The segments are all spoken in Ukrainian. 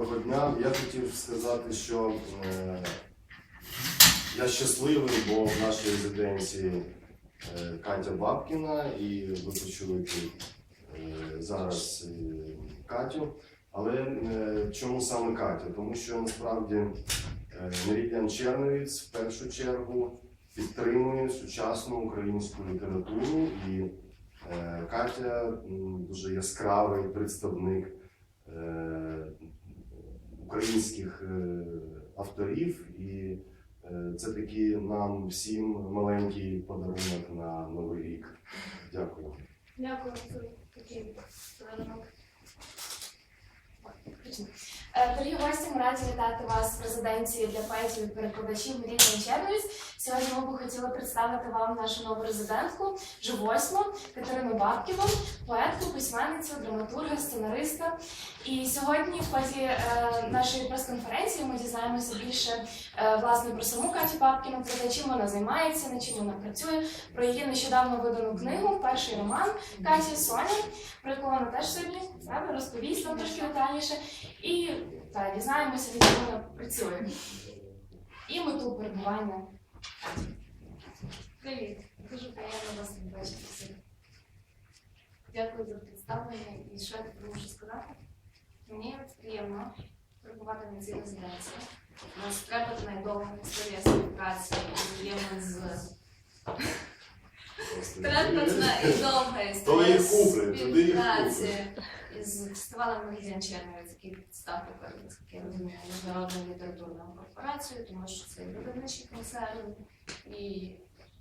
Доброго дня. Я хотів сказати, що е, я щасливий, бо в нашій резиденції е, Катя Бабкіна, і ви почуєте е, зараз е, Катю. Але чому саме Катя? Тому що насправді е, Меридіан Черновіць в першу чергу підтримує сучасну українську літературу, і Катя дуже яскравий представник. Українських е, авторів, і е, це такий нам всім маленький подарунок на Новий рік. Дякую. Дякую за такий подарунок. Е, Дорогі гості, ми раді вітати вас в резиденції для поетів і перекладачів Мрія Черновіць. Сьогодні ми б хотіли представити вам нашу нову резидентку, вже восьму, Катерину Бабкіну, поетку, письменницю, драматурга, сценариста. І сьогодні в ході е, нашої прес-конференції ми дізнаємося більше е, власне про саму Катю Бабкіну, про те, чим вона займається, над чим вона працює, про її нещодавно видану книгу, перший роман Каті Соня, про яку вона теж сьогодні розповість нам трошки детальніше. І так, дізнаємося, від чого вона працює. І мету перебування. Привіт, дуже приємно вас тут бачити всіх. Дякую за представлення і що я тобі можу сказати. Мені приємно перебувати на цій резиденції. У нас треба найдовга історія співпраці взаємин з Трепетна і довга То історія співпраці із фестивалем Меридіан Черновець, який я розумію, міжнародною літературною корпорацією, тому що це і видавничий концерн, і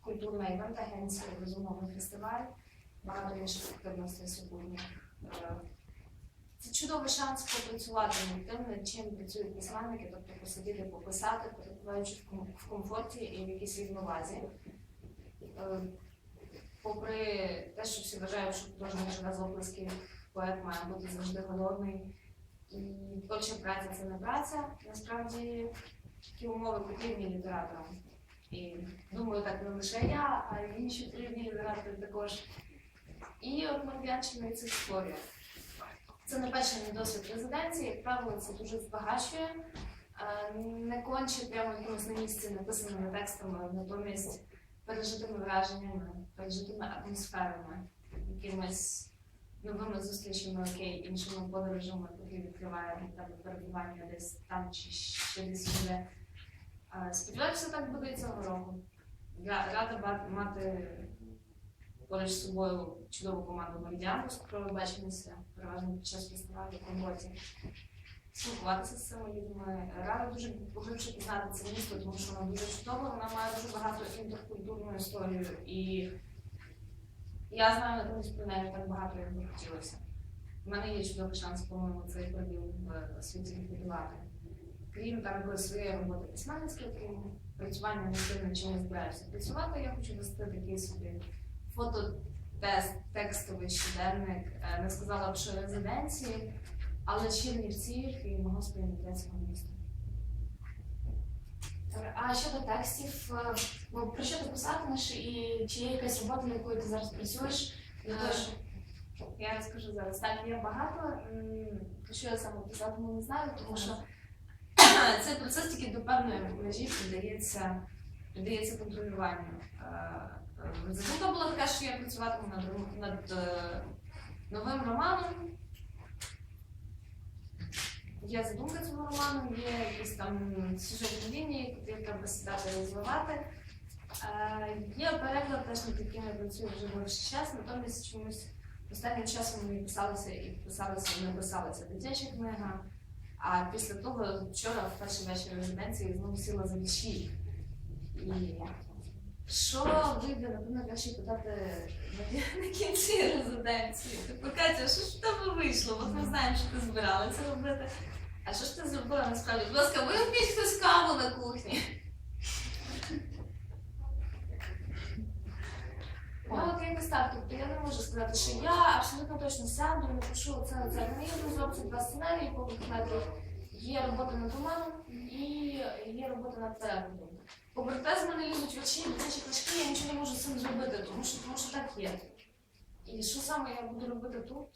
культурна івент-агенція, і, безумовно, фестиваль, багато інших активностей супутніх. Е, Це чудовий шанс попрацювати над тим, над чим працюють письменники, тобто посидіти, пописати, перебуваючи в комфорті і в якійсь рівновазі. Е, Попри те, що всі вважають, що художник живе з оплесків, поет має бути завжди голодний. І творча праця це не праця. Насправді такі умови потрібні літераторам. І думаю, так не лише я, а й інші потрібні літератори також. І от Мар'янчина це створює. Це не перший мій досвід резиденції, як правило, це дуже збагачує. Е, Не конче прямо якимось на місці написаними текстами, натомість пережитими враженнями, пережитими атмосферами, якимись новими зустрічами, окей, іншими подорожами, які відкриває для тебе перебування десь там чи ще десь буде. Сподіваюся, так буде і цього року. Я рада мати поруч з собою чудову команду Меридіану, з якою бачимося переважно під час фестивалю в роботі. Спілкуватися з цими людьми. Рада дуже поглибше пізнати це місто, тому що воно дуже чудове, воно має дуже багато інтеркультурну історію. І я знаю натомість про неї так багато, як би хотілося. У мене є чудовий шанс, по-моєму, цей пробіл в світі ліквідувати. Крім такої своєї роботи письменницької, крім працювання тим, над чим я збираюся працювати, я хочу вести такий собі фототест, текстовий щоденник, е, не сказала б, що резиденції, але Чернівців і мого сприйняття цього міста. А щодо текстів, е, ну, про що ти писатимеш і чи є якась робота, над якою ти зараз працюєш? Для того, щоб- Я розкажу зараз. Так, є багато. М, Про що я саме писатиму, не знаю, тому що цей процес тільки до певної межі піддається, піддається контролюванню. Е, е, Задумка була така, що я працюватиму над, ром- над е, новим романом. Є задумка цього роману, є якісь там сюжетні лінії, які треба сідати розвивати. Е, Є переклад, теж над яким я працюю вже довший час, натомість чомусь останнім часом мені писалася і писалася, і не писалася дитяча книга. А після того вчора в перший вечір резиденції знову сіла за вічі. І що вийде, напевно, краще питати на, на кінці резиденції. Типу, Катя, що ж в тебе вийшло? От ми знаємо, що ти збиралася робити. А що ж ти зробила насправді? Будь ласка, вип'ють хтось каву на кухні. Ну, от якось так, тобто я не можу сказати, що я абсолютно точно сяду, напишу оце, оце. В мене є в розробці два сценарії по метрів. Є робота над романом і робота над перекладом. Попри те, з мене лізуть очі, дитячі книжки, я нічого не можу з цим зробити, тому що, тому що так є. І що саме я буду робити тут?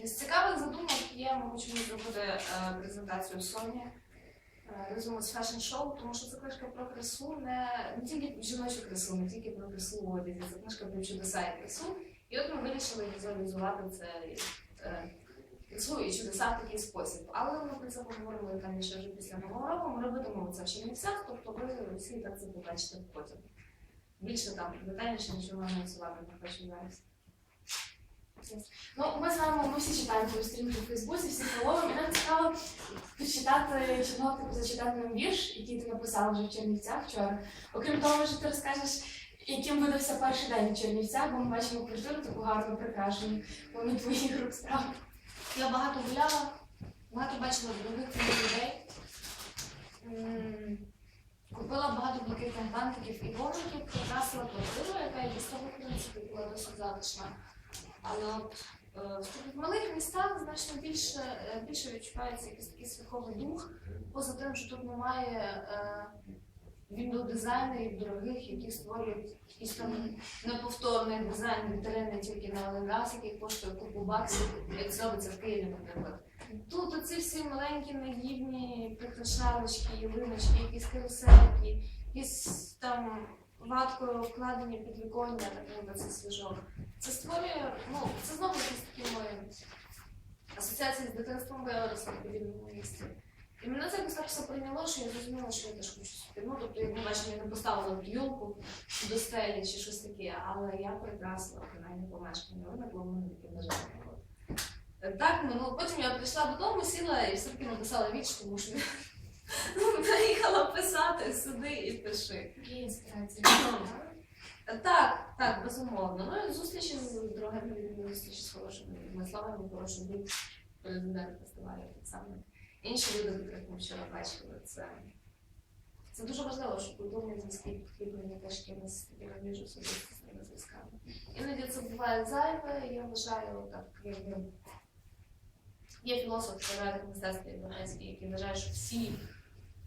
е, З цікавих задумок є, ми хочемо зробити е, презентацію Соні. е, Разом з фешн шоу, тому що це книжка про красу, не, не тільки жіночу красу, не тільки про красу в одязі, це книжка про чудеса і красу. І от ми вирішили візуалізувати це і чудеса в такий спосіб. Але ми про це поговорили там ще вже після нового року. Ми робитимемо це в Чернівцях, тобто ви всі так це побачите потім. Більше там детальніше нічого анонсувати не хочу зараз. Ну, ми знаємо, ми всі читаємо твою сторінку в Фейсбуці, всі фоловимо, і нам цікаво почитати чого ти зачитати нам вірш, який ти написала вже в Чернівцях вчора. Окрім того, що ти розкажеш, яким видався перший день в Чернівцях, бо ми бачимо культуру таку гарно прикрашену. Вони твоїх рук справ. Я багато гуляла, багато бачила других людей. Купила багато блакитних бантиків і вогників, прикрасила квартиру, яка і без того, в була досить затишна. Але от е, в таких малих містах значно більше, е, більше відчувається якийсь такий святковий дух, поза тим, що тут немає е, віндоу-дизайнерів дорогих, які створюють якийсь неповторний дизайн вітрини тільки на один який коштує купу баксів, як це робиться в Києві, наприклад. Тут оці всі маленькі наївні прикрашалочки, ялиночки, якісь карусельки, якісь там ваткою вкладені підвіконня, ніби це свіжок. Це створює, ну, це знову якісь такі мої асоціації з дитинством, я в подібному місці. І мене це якось так все прийняло, що я зрозуміла, що я теж хочу собі. Ну, тобто, як ви бачите, я не поставила б юлку до стелі чи щось таке, але я прикрасила принаймні помешкання. Воно було в мене таке бажання. Так, ну потім я прийшла додому, сіла і все-таки написала вірш, тому що ну, приїхала писати, сиди і пиши. Є інспірація. Так, так, безумовно. Ну і зустрічі з дорогими людьми, зустрічі з хорошими людьми. Слава Богу, хороший був президент фестивалю так само. Інші люди, яких ми вчора бачили, це, це дуже важливо, що культурні зв'язки підкріплені теж якимись такими між особистісними зв'язками. Іноді це буває зайве, я вважаю, так якби є філософ теоретик мистецтва Індонезії, який вважає, що всі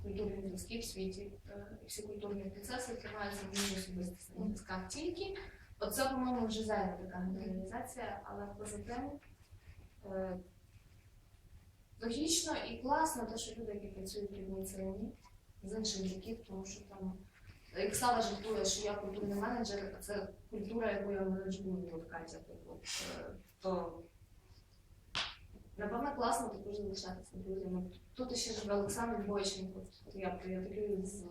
культурні зв'язки в світі, е, всі культурні процеси тримаються в між особистісних зв'язках тільки. Оце, по-моєму, вже зайва така генералізація, але поза тим е, логічно і класно те, що люди, які працюють в царині, з інших боків, тому що там, як Слава жартує, що я культурний менеджер, а це культура, яку я менеджую, от Катя, типу, е, то напевно класно також залишатися друзями. Тут ще живе Олександр Бойченко. Я приятелюю з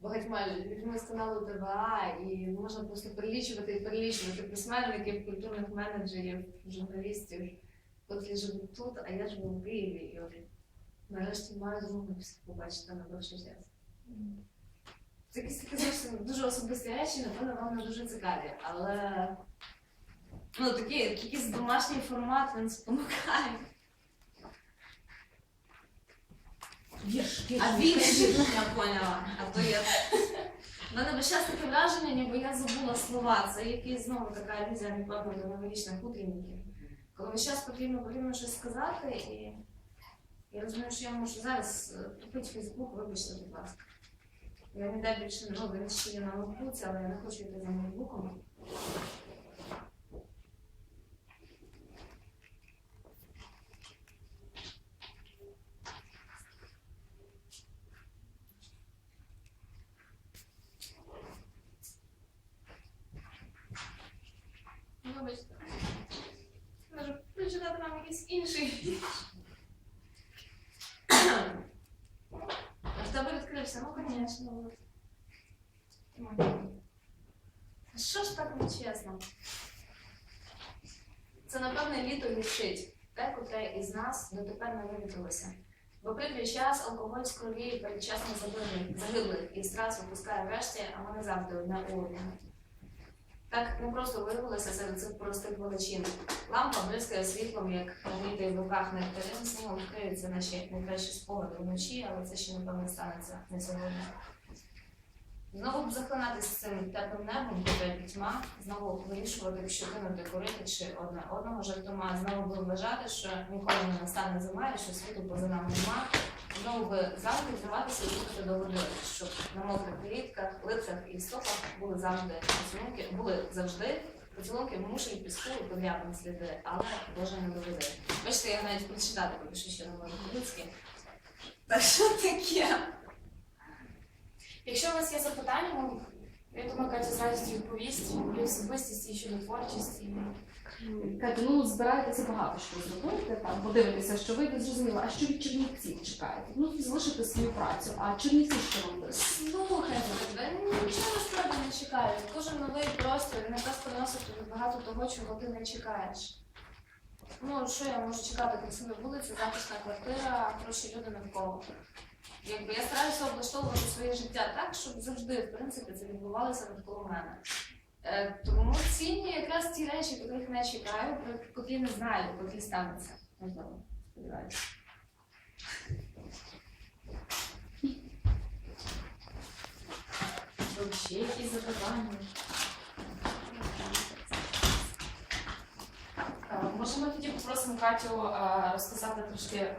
багатьма людьми з каналу ТВА, і можна просто перелічувати і перелічувати письменників, культурних менеджерів, журналістів, котрі живуть тут, а я живу в Києві. І от нарешті маю змогу побачити на довший час. Це якісь такі зовсім дуже особисті речі, напевно, вам не дуже цікаві, але ну, такі, якийсь домашній формат він спонукає. Вірш, А вірш, я поняла. А то я. У мене весь час таке враження, ніби я забула слова. Це якийсь знову така алюзія, напевно, до новорічних утренників. Коли весь час потрібно, потрібно щось сказати, і я розумію, що я можу зараз купити Фейсбук, вибачте, будь ласка. Я не дай більше ну, він ще є на ноутбуці, але я не хочу йти за ноутбуком. Ну, Вибачте. Можу прочитати вам якийсь інший вірш. В тебе відкрився? Ну, звісно. Що ж так нечесно? Це, напевне, літо гіршить, те, котре із нас дотепер не вивітрилося. Бо прийде час алкоголь з передчасно загиблих, і страц випускає врешті, а вони завжди одне у одного. Так не просто виявилося серед цих простих величин. Лампа бризкає світлом, як нагрітий в руках нектарин, снігом вкриються наші найкращі спогади вночі, але це ще напевно станеться не сьогодні. Знову б захлинатися з цим теплим небом, буде пітьма, знову вирішувати, що кинути курити чи одне одного жартома, знову би вважати, що ніколи не настане зима і що світу поза нами нема. Знову завжди триватися і їхати до води, щоб на мокрих клітках, лицях і стопах були завжди поцілунки, були завжди Поцілунки в піску і подряпин сліди, але Боже не доведе. Бачите, я навіть прочитати поки що ще не можу по-людськи. Та що таке? Якщо у вас є запитання, я думаю, Катя з радістю відповість і особистості, і щодо творчості. Катя, ну збираєтеся багато що зробити, там подивитися, що вийде, зрозуміло. А що від Чернівців чекаєте? Ну, залишити свою працю, а Чернівці що дають? Слухайте, нічого насправді не чекаю. Кожен новий простір якраз приносить тобі багато того, чого ти не чекаєш. Ну, що я можу чекати? Красива вулиця, затишна квартира, хороші люди навколо. Якби я стараюся облаштовувати своє життя так, щоб завжди, в принципі, це відбувалося навколо мене. Е, тому цінні якраз ті речі, яких не чекаю, про котрі не знаю, котрі стануться. Можливо, сподіваюся. Ще якісь запитання? Е, Може, ми тоді попросимо Катю е, розказати трошки,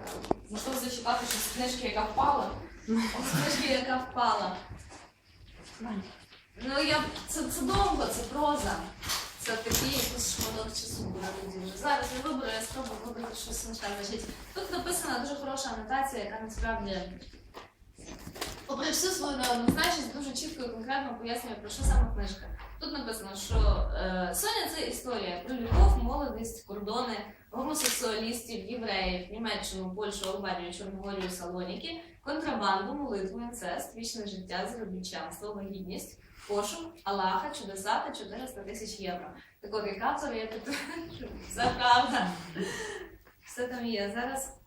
можливо, зачитати щось з книжки, яка впала. З книжки, яка впала. Ну, я це, це довго, це проза. Це такий якийсь шматок часу буде тоді. Зараз я виберу, я спробую вибрати щось смішне. Значить, тут написана дуже хороша анотація, яка насправді, попри всю свою неоднозначність, дуже чітко і конкретно пояснює, про що саме книжка. Тут написано, що е, Соня це історія про любов, молодість, кордони, гомосексуалістів, євреїв, Німеччину, Польщу, Албанію, Чорногорію, Салоніки, контрабанду, молитву, інцест, вічне життя, заробітчанство, вагітність, пошук, Аллаха, чудеса та 400 тисяч євро. Так от, як автор, я тут все правда. Все там є. Зараз